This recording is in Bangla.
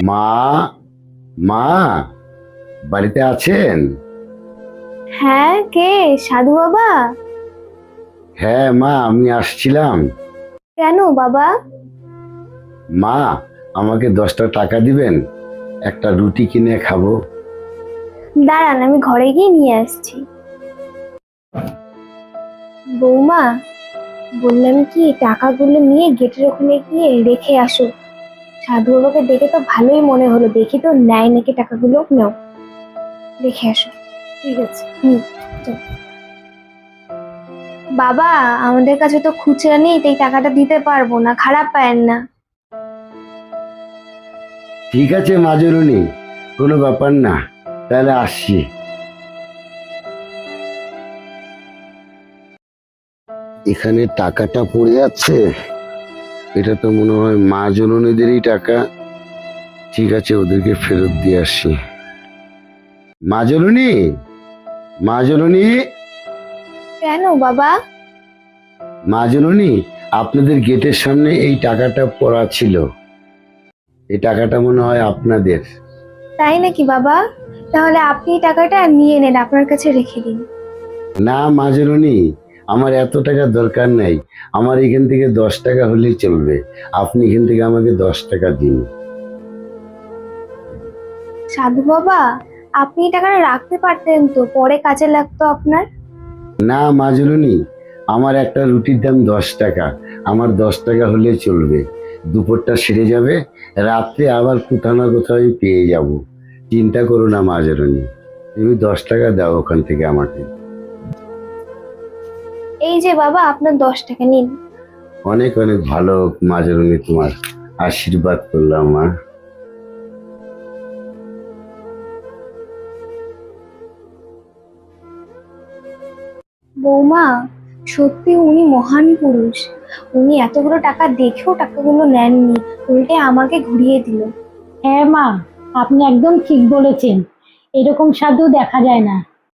মা মা বাড়িতে আছেন? হ্যাঁ কে? সাধু বাবা? হ্যাঁ মা আমি আসছিলাম। কেন বাবা? মা আমাকে দশটা টাকা দিবেন। একটা রুটি কিনে খাব। দাঁড়ান আমি ঘরে গিয়ে নিয়ে আসছি। বৌমা বললাম কি টাকাগুলো নিয়ে গেটের ওখানে গিয়ে রেখে আসো। সাধু বাবাকে দেখে তো ভালোই মনে হলো। দেখি তো নেয় নাকি টাকাগুলো। নাও। রেখে আসো। ঠিক আছে। হুম বাবা, আমাদের কাছে তো খুচরা নেই, তাই টাকাটা দিতে পারব না। খারাপ পায়েন না। ঠিক আছে মাজরুনি কোনো ব্যাপার না। তাহলে আসছি। এখানে টাকাটা পড়ে যাচ্ছে। এটা তো মনে হয় মা জননীদেরই টাকা। ঠিক আছে ওদেরকে ফেরত দিয়ে আসি। মা জননী? মা জননী? কেন বাবা? মা জননী আপনাদের গেটের সামনে এই টাকাটা পড়া ছিল। এই টাকাটা মনে হয় আপনাদের। তাই নাকি বাবা? তাহলে আপনি টাকাটা নিয়ে নেন আপনার কাছে রেখে দিন। না মাজরনি আমার এত টাকা দরকার নাই। আমার এখান থেকে দশ টাকা হলেই চলবে। আপনি এখান থেকে আমাকে দশ টাকা দিন। সাধু বাবা আপনি টাকাটা রাখতে পারতেন তো পরে কাজে লাগতো আপনার? না মাজরনি আমার একটা রুটির দাম দশ টাকা। আমার দশ টাকা হলেই চলবে। দুপুরটা সেরে যাবে রাত্রে আবার কোথাও না কোথাও পেয়ে যাব। চিন্তা করো না মাজরনি তুমি দশ টাকা দাও ওখান থেকে আমাকে। এই যে বাবা আপনার দশ টাকা নিন। অনেক অনেক ভালো মাজরনি তোমার। আশীর্বাদ করলাম মা বৌমা সত্যি উনি মহান পুরুষ। উনি এতগুলো টাকা দেখেও টাকাগুলো নেননি উল্টে আমাকে ঘুরিয়ে দিল। হ্যাঁ মা আপনি একদম ঠিক বলেছেন। এরকম সাধু দেখা যায় না।